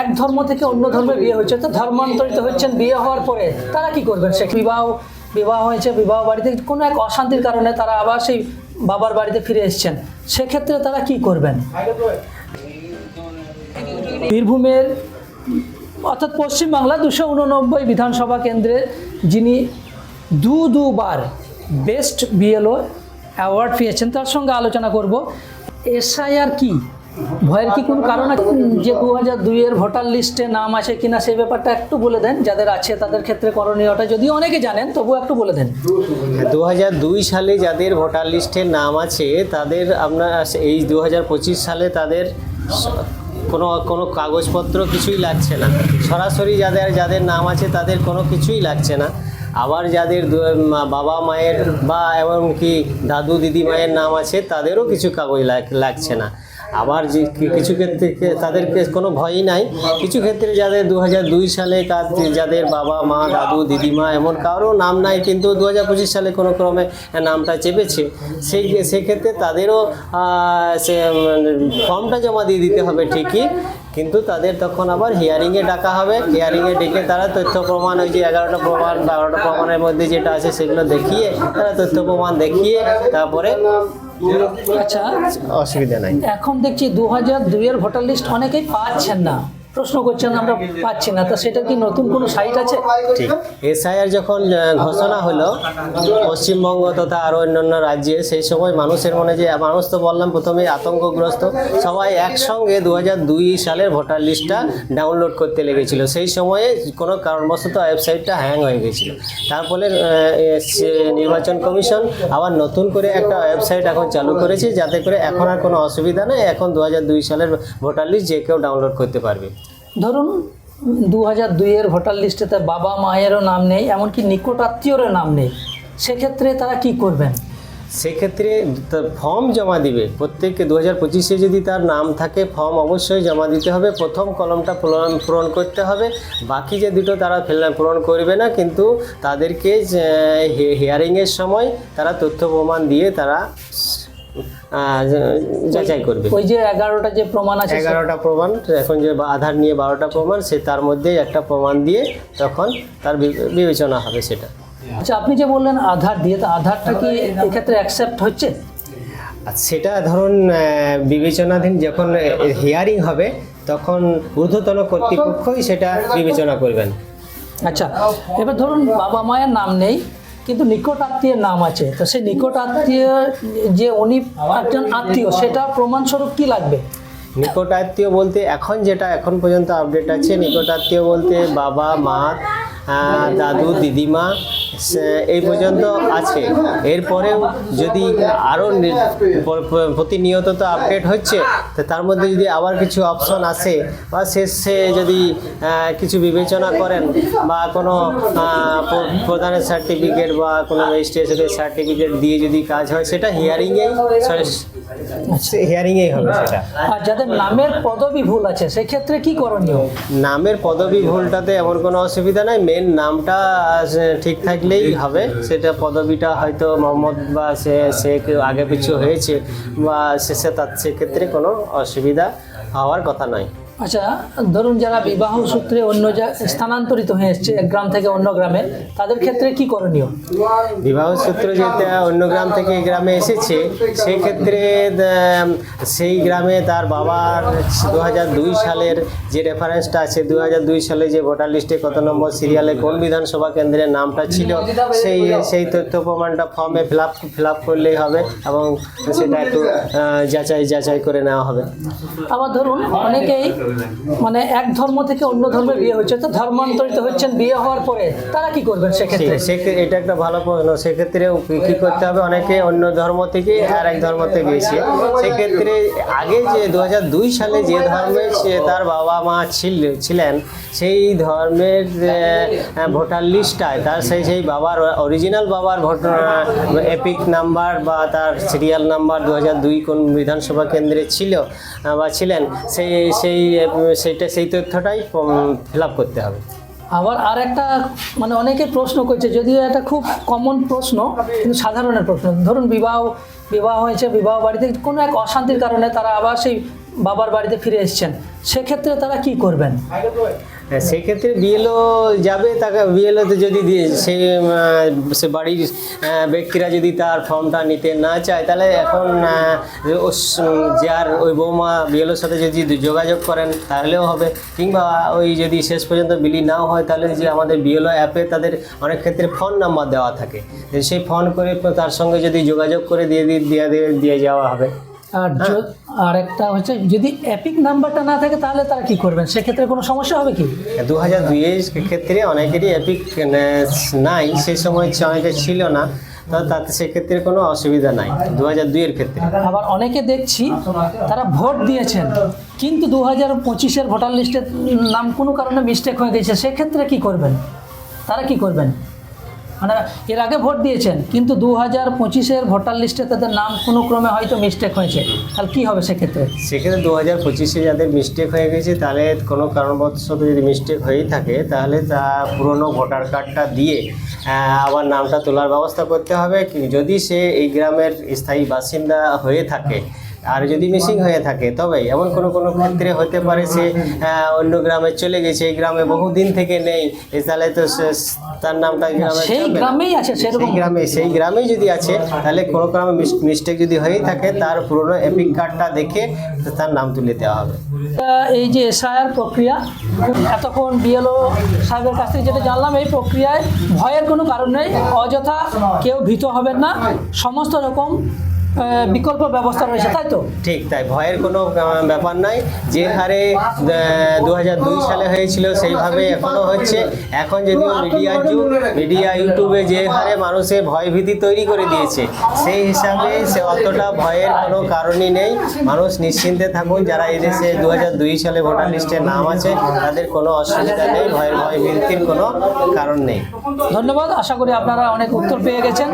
এক ধর্ম থেকে অন্য ধর্মে বিয়ে হচ্ছে তো ধর্মান্তরিত হচ্ছেন বিয়ে হওয়ার পরে তারা কি করবেন? সে বিবাহ বিবাহ হয়েছে, বিবাহ বাড়িতে কোনো এক অশান্তির কারণে তারা আবার সেই বাবার বাড়িতে ফিরে এসেছেন। সেক্ষেত্রে তারা কি করবেন? বীরভূমের, অর্থাৎ পশ্চিমবাংলা দুশো উননব্বই বিধানসভা কেন্দ্রের যিনি দু দুবার বেস্ট বিএলও অ্যাওয়ার্ড পেয়েছেন, তার সঙ্গে আলোচনা করব। এসআইআর কি? ভয়ের কি কোনো কারণ আছে? যে দু হাজার দুইয়ের ভোটার লিস্টে নাম আছে কিনা সেই ব্যাপারটা একটু বলে দেন। যাদের আছে তাদের ক্ষেত্রে করণীয়টা যদিও অনেকে জানেন, তবুও একটু বলে দেন। দু হাজার দুই সালে যাদের ভোটার লিস্টে নাম আছে, তাদের আপনার এই দু হাজার পঁচিশ সালে তাদের কোনো কোনো কাগজপত্র কিছুই লাগছে না। সরাসরি যাদের যাদের নাম আছে তাদের কোনো কিছুই লাগছে না। আবার যাদের বাবা মায়ের বা এমনকি দাদু, দিদি মায়ের নাম আছে, তাদেরও কিছু কাগজ লাগ- লাগছে না। আবার যে কিছু ক্ষেত্রে তাদেরকে কোনো ভয়ই নাই। কিছু ক্ষেত্রে যাদের দু সালে কাজ যাদের বাবা, মা, দাদু, দিদিমা এমন কারও নাম নাই, কিন্তু দু হাজার পঁচিশ সালে কোনো ক্রমে নামটা চেপেছে। সেই সেক্ষেত্রে তাদেরও সে ফর্মটা জমা দিয়ে দিতে হবে ঠিকই, কিন্তু তাদের তখন আবার হিয়ারিংয়ে ডাকা হবে। হিয়ারিংয়ে ডেকে তারা তথ্য প্রমাণ, ওই যে এগারোটা প্রমাণ, বারোটা প্রমাণের মধ্যে যেটা আছে সেগুলো দেখিয়ে, তারা তথ্য প্রমাণ দেখিয়ে তারপরে আচ্ছা। অসুবিধা নাই। এখন দেখছি দু হাজার দুইয়ের ভোটার লিস্ট অনেকেই পাচ্ছেন না। প্রশ্ন করছেন, আমরা পাচ্ছি না। তা সেটা কি নতুন কোনো সাইট আছে? ঠিক। এসআইআর যখন ঘোষণা হলো, পশ্চিমবঙ্গ তথা আরও অন্যান্য রাজ্যে, সেই সময় মানুষের মনে যে, মানুষ তো বললাম প্রথমে আতঙ্কগ্রস্ত, সবাই একসঙ্গে দু হাজার দুই সালের ভোটার লিস্টটা ডাউনলোড করতে লেগেছিল। সেই সময়ে কোনো কারণবশত ওয়েবসাইটটা হ্যাং হয়ে গেছিল। তার ফলে নির্বাচন কমিশন, আবার নতুন করে একটা ওয়েবসাইট এখন চালু করেছে, যাতে করে এখন আর কোনো অসুবিধা নেই, এখন দু সালের ভোটার লিস্ট যে কেউ ডাউনলোড করতে পারবে। ধরুন দু হাজার দুইয়ের ভোটার লিস্টেতে বাবা মায়েরও নাম নেই, এমনকি নিকট আত্মীয়রও নাম নেই। সেক্ষেত্রে তারা কি করবেন? সেক্ষেত্রে ফর্ম জমা দিবে। প্রত্যেককে দু হাজার পঁচিশে যদি তার নাম থাকে, ফর্ম অবশ্যই জমা দিতে হবে। প্রথম কলমটা পূরণ পূরণ করতে হবে। বাকি যে দুটো তারা পূরণ করবে না, কিন্তু তাদেরকে হিয়ারিংয়ের সময় তারা তথ্য প্রমাণ দিয়ে তারা যাচাই করবে। ওই যে এগারোটা যে প্রমাণ আছে এগারোটা প্রমাণ এখন যে আধার নিয়ে বারোটা প্রমাণ সে তার মধ্যে একটা প্রমাণ দিয়ে তখন তার বিবেচনা হবে সেটা। আচ্ছা আপনি যে বললেন আধার দিয়ে তো আধারটা কি এক্ষেত্রে অ্যাকসেপ্ট হচ্ছে? সেটা ধরুন বিবেচনাধীন যখন হিয়ারিং হবে তখন ঊর্ধ্বতন কর্তৃপক্ষই সেটা বিবেচনা করবেন। আচ্ছা এবার ধরুন বাবা মায়ের নাম নেই কিন্তু নিকট আত্মীয়ের নাম আছে। তো সেই নিকট আত্মীয় যে উনি একজন আত্মীয়, সেটা প্রমাণস্বরূপ কি লাগবে? নিকট আত্মীয় বলতে এখন যেটা, এখন পর্যন্ত আপডেট আছে। নিকট আত্মীয় বলতে বাবা, মা দাদু দিদিমা এই পর্যন্ত আছে। এরপরেও যদি আরও প্রতিনিয়ত তো আপডেট হচ্ছে তো তার মধ্যে যদি আবার কিছু অপশন আসে বা শেষে যদি কিছু বিবেচনা করেন বা কোনো প্রধানের সার্টিফিকেট বা কোনো রেজিস্ট্রেশনের সার্টিফিকেট দিয়ে যদি কাজ হয় সেটা হিয়ারিংয়েই হিয়ারিংয়েই হবে সেটা। আর যাদের নামের পদবি ভুল আছে সেক্ষেত্রে কি করণীয়? নামের পদবি ভুলটাতে এমন কোনো অসুবিধা নাই মেন নামটা ঠিক থাকলেই হবে। সেটা পদবিটা হয়তো মোহাম্মদ বা সে সে আগে পিছু হয়েছে বা শেষে তার সেক্ষেত্রে কোনো অসুবিধা হওয়ার কথা নয়। আচ্ছা ধরুন যারা বিবাহ সূত্রে অন্য স্থানান্তরিত হয়ে এসছে এক গ্রাম থেকে অন্য গ্রামে তাদের ক্ষেত্রে কি করণীয়? বিবাহ সূত্রে যেটা অন্য গ্রাম থেকে এই গ্রামে এসেছে সেই ক্ষেত্রে সেই গ্রামে তার বাবার দু হাজার দুই সালের যে রেফারেন্সটা আছে দুই হাজার দুই সালে যে ভোটার লিস্টে কত নম্বর সিরিয়ালে কোন বিধানসভা কেন্দ্রের নামটা ছিল সেই সেই তথ্য প্রমাণটা ফর্মে ফিল আপ ফিল আপ করলেই হবে এবং সেটা একটু যাচাই যাচাই করে নেওয়া হবে। আবার ধরুন অনেকেই মানে এক ধর্ম থেকে অন্য ধর্মে বিয়ে হচ্ছে তো ধর্মান্তরিত হচ্ছেন বিয়ে হওয়ার পরে, তারা কি করবেন সেক্ষেত্রে? এটা একটা ভালো প্রশ্ন সেক্ষেত্রে কি করতে হবে? অনেকে অন্য ধর্ম থেকে আর এক ধর্ম থেকে এসে সেক্ষেত্রে আগে যে দু হাজার দুই সালে যে ধর্মে সে তার বাবা মা ছিল ছিলেন, সেই ধর্মের ভোটার লিস্টটায় তার সেই সেই বাবার অরিজিনাল বাবার ভোট এপিক নাম্বার বা তার সিরিয়াল নাম্বার দু কোন বিধানসভা কেন্দ্রে ছিল বা ছিলেন, সেই সেই সেইটা, সেই তথ্যটাই ফিল আপ করতে হবে। আবার আর একটা মানে অনেকে প্রশ্ন করছে, যদিও এটা খুব কমন প্রশ্ন, কিন্তু সাধারণের প্রশ্ন। ধরুন বিবাহ বিবাহ হয়েছে, বিবাহ বাড়িতে, কোনো এক অশান্তির কারণে তারা আবার সেই বাবার বাড়িতে ফিরে এসছেন। সেক্ষেত্রে তারা কি করবেন? সেক্ষেত্রে বিএলও যাবে, তাকে বিএলওতে যদি দিয়ে সে সে বাড়ির ব্যক্তিরা যদি তার ফর্মটা নিতে না চায়, তাহলে এখন যার ওই বৌমা বিএলওর সাথে যদি যোগাযোগ করেন, তাহলেও হবে। কিংবা ওই যদি শেষ পর্যন্ত বিলি নাও হয়, তাহলে যে আমাদের বিএলও অ্যাপে তাদের অনেক ক্ষেত্রে ফোন নাম্বার দেওয়া থাকে। সেই ফোন করে তার সঙ্গে যদি যোগাযোগ করে দিয়ে, দিয়ে- দিয়ে যাওয়া হবে। আর আর একটা হচ্ছে যদি এপিক নাম্বারটা না থাকে তাহলে তারা কি করবেন? সেক্ষেত্রে কোনো সমস্যা হবে কি? দু হাজার দুইয়ের ক্ষেত্রে অনেকেরই এপিক নাই সেই সময় অনেকে ছিল না। তাতে সেক্ষেত্রে কোনো অসুবিধা নাই দু হাজার দুইয়ের ক্ষেত্রে। আবার অনেকে দেখছি তারা ভোট দিয়েছেন কিন্তু দু হাজার পঁচিশের ভোটার লিস্টের নাম কোনো কারণে মিস্টেক হয়ে গেছে। সেক্ষেত্রে কি করবেন? তারা কি করবেন? মানে এর আগে ভোট দিয়েছেন, কিন্তু দু হাজার পঁচিশের ভোটার লিস্টে তাদের নাম কোনো ক্রমে হয়তো মিস্টেক হয়েছে। তাহলে কী হবে সেক্ষেত্রে? সেক্ষেত্রে দু হাজার পঁচিশে যাদের মিস্টেক হয়ে গেছে, তাহলে কোনো কারণবশত যদি মিস্টেক হয়েই থাকে, তাহলে তা পুরনো ভোটার কার্ডটা দিয়ে আবার নামটা তোলার ব্যবস্থা করতে হবে। যদি সে এই গ্রামের স্থায়ী বাসিন্দা হয়ে থাকে আর যদি মিসিং হয়ে থাকে তবে এমন কোনো কোনো ক্ষেত্রে হতে পারে সে অন্য গ্রামে চলে গেছে এই গ্রামে বহুদিন থেকে নেই তাহলে তো তার নামটা গ্রামে সেই গ্রামেই আছে সেই গ্রামে সেই গ্রামেই যদি আছে তাহলে কোনো কারণে মিস্টেক যদি হয়েই থাকে তার পুরনো এপিক কার্ডটা দেখে তার নাম তুলে দেওয়া হবে। তা এই যে এসআইআর প্রক্রিয়া এতক্ষণ বিএলও সাহেবের কাছ থেকে যেটা জানলাম এই প্রক্রিয়ায় ভয়ের কোনো কারণ নেই অযথা কেউ ভীত হবেন না সমস্ত রকম বিকল্প ব্যবস্থা রয়েছে তাই তো? ঠিক তাই ভয়ের কোনো ব্যাপার নাই। যে হারে দু হাজার দুই সালে হয়েছিল সেইভাবে এখনও হচ্ছে। এখন যদিও মিডিয়ার যুগ মিডিয়া ইউটিউবে যে হারে মানুষের ভয় ভীতি তৈরি করে দিয়েছে সেই হিসাবে সে অতটা ভয়ের কোনো কারণই নেই। মানুষ নিশ্চিন্তে থাকুন যারা এই দেশে দু হাজার দুই সালে ভোটার লিস্টে নাম আছে তাদের কোনো অসুবিধা নেই ভয়ের ভয় ভীতির কোনো কারণ নেই। ধন্যবাদ আশা করি আপনারা অনেক উত্তর পেয়ে গেছেন।